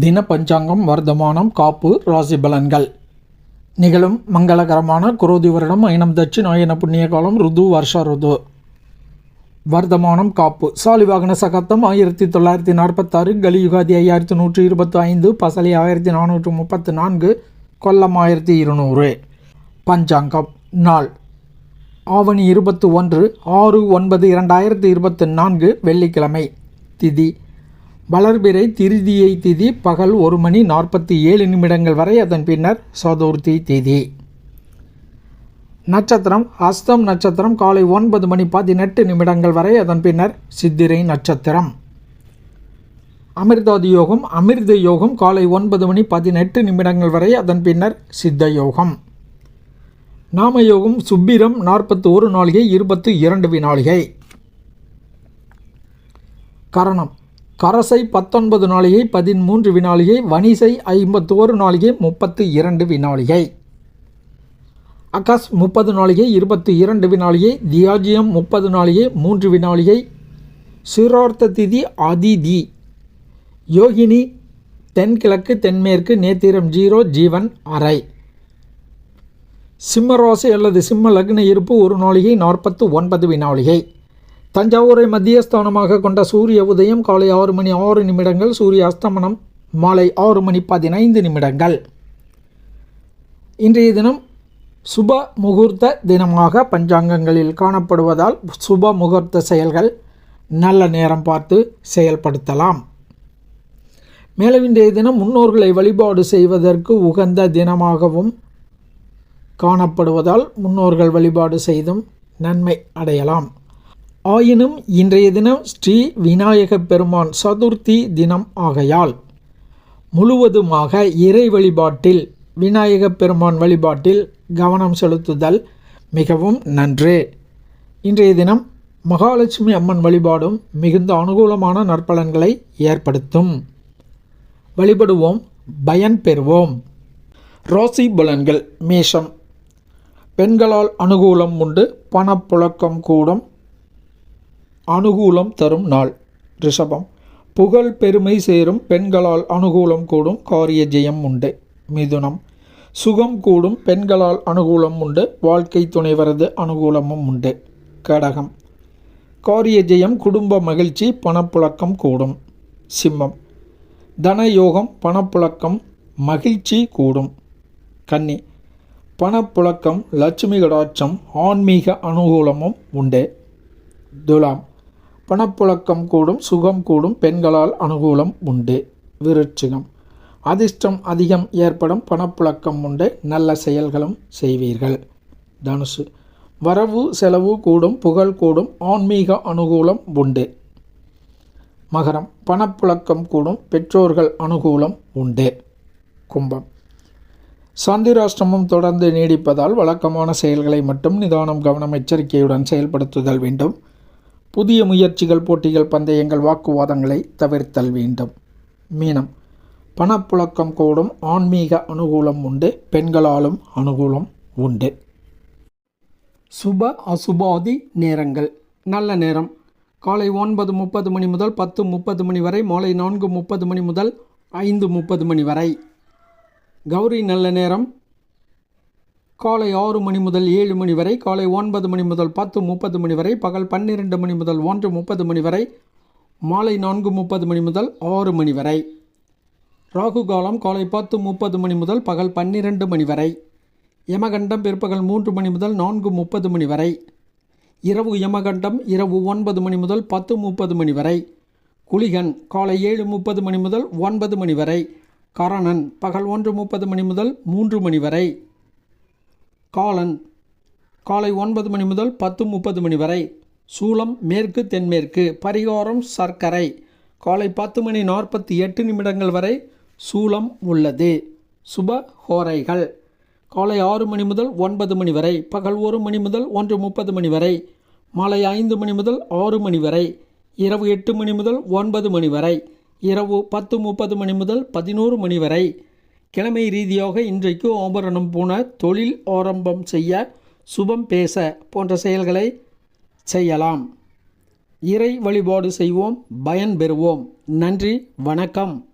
தின பஞ்சாங்கம் வர்த்தமானம் காப்பு ராசி பலன்கள் நிகழும் மங்களகரமான குரோதி வருடம் ஐனம் தட்சிணாயன புண்ணிய காலம் ருது வருஷ ருது. வர்த்தமானம் காப்பு. சாலிவாகன சகத்தம் ஆயிரத்தி தொள்ளாயிரத்தி நாற்பத்தாறு கலியுகாதி ஐயாயிரத்தி நூற்றி இருபத்தி ஐந்து பசலி ஆயிரத்தி நானூற்று முப்பத்து நான்கு கொல்லம் ஆயிரத்தி இருநூறு. பஞ்சாங்கம் நாள். ஆவணி இருபத்தி ஒன்று ஆறு ஒன்பது இரண்டாயிரத்தி இருபத்தி நான்கு வெள்ளிக்கிழமை. திதி வளர்பிறை திருதியை திதி பகல் ஒரு மணி நாற்பத்தி ஏழு நிமிடங்கள் வரை அதன் பின்னர் சதுர்த்தி திதி. நட்சத்திரம் அஸ்தம் நட்சத்திரம் காலை ஒன்பது மணி பதினெட்டு நிமிடங்கள் வரை அதன் பின்னர் சித்திரை நட்சத்திரம். அமிர்தாதி யோகம் அமிர்த யோகம் காலை ஒன்பது மணி பதினெட்டு நிமிடங்கள் வரை அதன் பின்னர் சித்த யோகம். நாமயோகம் சுப்பிரம் நாற்பத்தி ஒரு நாளிகை இருபத்து இரண்டு வினாளிகை. கரணம். கரசை பத்தொன்பது நாளிகை பதிமூன்று வினாளிகை வணிசை ஐம்பத்தோரு நாளிகை முப்பத்து இரண்டு வினாளிகை. அகஸ் முப்பது நாளிகை இருபத்தி இரண்டு வினாளிகை தியாஜியம் முப்பது நாளிகை மூன்று வினாளிகை சிரோர்த்த திதி அதிதி. யோகினி தென்கிழக்கு தென்மேற்கு நேத்திரம் ஜீரோ ஜீவன் அறை. சிம்ம ராசி அல்லது சிம்ம லக்ன இருப்பு ஒரு நாளிகை நாற்பத்து ஒன்பது வினாளிகை. தஞ்சாவூரை மத்தியஸ்தானமாக கொண்ட சூரிய உதயம் காலை ஆறு மணி ஆறு நிமிடங்கள் சூரிய அஸ்தமனம் மாலை ஆறு மணி பதினைந்து நிமிடங்கள். இன்றைய தினம் சுப முகூர்த்த தினமாக பஞ்சாங்கங்களில் காணப்படுவதால் சுப முகூர்த்த செயல்கள் நல்ல நேரம் பார்த்து செயல்படுத்தலாம். மேலும் இன்றைய தினம் முன்னோர்களை வழிபாடு செய்வதற்கு உகந்த தினமாகவும் காணப்படுவதால் முன்னோர்கள் வழிபாடு செய்தும் நன்மை அடையலாம். ஆயினும் இன்றைய தினம் ஸ்ரீ விநாயக பெருமான் சதுர்த்தி தினம் ஆகையால் முழுவதுமாக இறை வழிபாட்டில் விநாயக பெருமான் வழிபாட்டில் கவனம் செலுத்துதல் மிகவும் நன்று. இன்றைய தினம் மகாலட்சுமி அம்மன் வழிபாடும் மிகுந்த அனுகூலமான நற்பலன்களை ஏற்படுத்தும். வழிபடுவோம் பயன் பெறுவோம். ராசி பலன்கள் மேஷம். பெண்களால் அனுகூலம் உண்டு பணப்புழக்கம் கூடும் அனுகூலம் தரும் நாள். ரிஷபம். புகழ் பெருமை சேரும் பெண்களால் அனுகூலம் கூடும் காரிய ஜெயம் உண்டு. மிதுனம். சுகம் கூடும் பெண்களால் அனுகூலம் உண்டு. வாழ்க்கை துணைவரது அனுகூலமும் உண்டு. கடகம். காரிய ஜெயம் குடும்ப மகிழ்ச்சி பணப்புழக்கம் கூடும். சிம்மம். தனயோகம் பணப்புழக்கம் மகிழ்ச்சி கூடும். கன்னி. பணப்புழக்கம் லட்சுமி கடாட்சம் ஆன்மீக அனுகூலமும் உண்டு. துலாம். பணப்புழக்கம் கூடும் சுகம் கூடும் பெண்களால் அனுகூலம் உண்டு. விருட்சிகம். அதிர்ஷ்டம் அதிகம் ஏற்படும் பணப்புழக்கம் உண்டு நல்ல செயல்களும் செய்வீர்கள். தனுசு. வரவு செலவு கூடும் புகழ் கூடும் ஆன்மீக அனுகூலம் உண்டு. மகரம். பணப்புழக்கம் கூடும் பெற்றோர்கள் அனுகூலம் உண்டு. கும்பம். சந்திராஷ்டமம் தொடர்ந்து நீடிப்பதால் வழக்கமான செயல்களை மட்டும் நிதானம் கவனம் எச்சரிக்கையுடன் செயல்படுத்துதல் வேண்டும். புதிய முயற்சிகள் போட்டிகள் பந்தயங்கள் வாக்குவாதங்களை தவிர்த்தல் வேண்டும். மீனம். பணப்புழக்கம் கூடும் ஆன்மீக அனுகூலம் உண்டு பெண்களாலும் அனுகூலம் உண்டு. சுப அசுபாதி நேரங்கள். நல்ல நேரம். காலை ஒன்பது முப்பது மணி முதல் பத்து முப்பது மணி வரை மாலை நான்கு முப்பது மணி முதல் ஐந்து முப்பது மணி வரை. கௌரி நல்ல நேரம். காலை ஆறு மணி முதல் ஏழு மணி வரை காலை ஒன்பது மணி முதல் பத்து முப்பது மணி வரை பகல் பன்னிரெண்டு மணி முதல் ஒன்று முப்பது மணி வரை மாலை நான்கு முப்பது மணி முதல் ஆறு மணி வரை. ராகு காலம் காலை பத்து முப்பது மணி முதல் பகல் பன்னிரெண்டு மணி வரை. யமகண்டம் பிற்பகல் மூன்று மணி முதல் நான்கு முப்பது மணி வரை. இரவு யமகண்டம் இரவு ஒன்பது மணி முதல் பத்து முப்பது மணி வரை. குளிகன் காலை ஏழு முப்பது மணி முதல் ஒன்பது மணி வரை. கரணன் பகல் ஒன்று முப்பது மணி முதல் மூன்று மணி வரை. காலன் காலை ஒன்பது மணி முதல் பத்து முப்பது மணி வரை. சூலம் மேற்கு தென்மேற்கு பரிகாரம் சர்க்கரை. காலை பத்து மணி நாற்பத்தி எட்டு நிமிடங்கள் வரை சூலம் உள்ளது. சுப ஹோரைகள். காலை ஆறு மணி முதல் ஒன்பது மணி வரை பகல் ஒரு மணி முதல் ஒன்று முப்பது மணி வரை மாலை ஐந்து மணி முதல் ஆறு மணி வரை இரவு எட்டு மணி முதல் ஒன்பது மணி வரை இரவு பத்து முப்பது மணி முதல் பதினோரு மணி வரை கிழமை ரீதியாக இன்றைக்கு ஓம்பரணம் பூண தொழில் ஆரம்பம் செய்ய சுபம் பேச போன்ற செயல்களை செய்யலாம். இறை வழிபாடு செய்வோம் பயன் பெறுவோம். நன்றி வணக்கம்.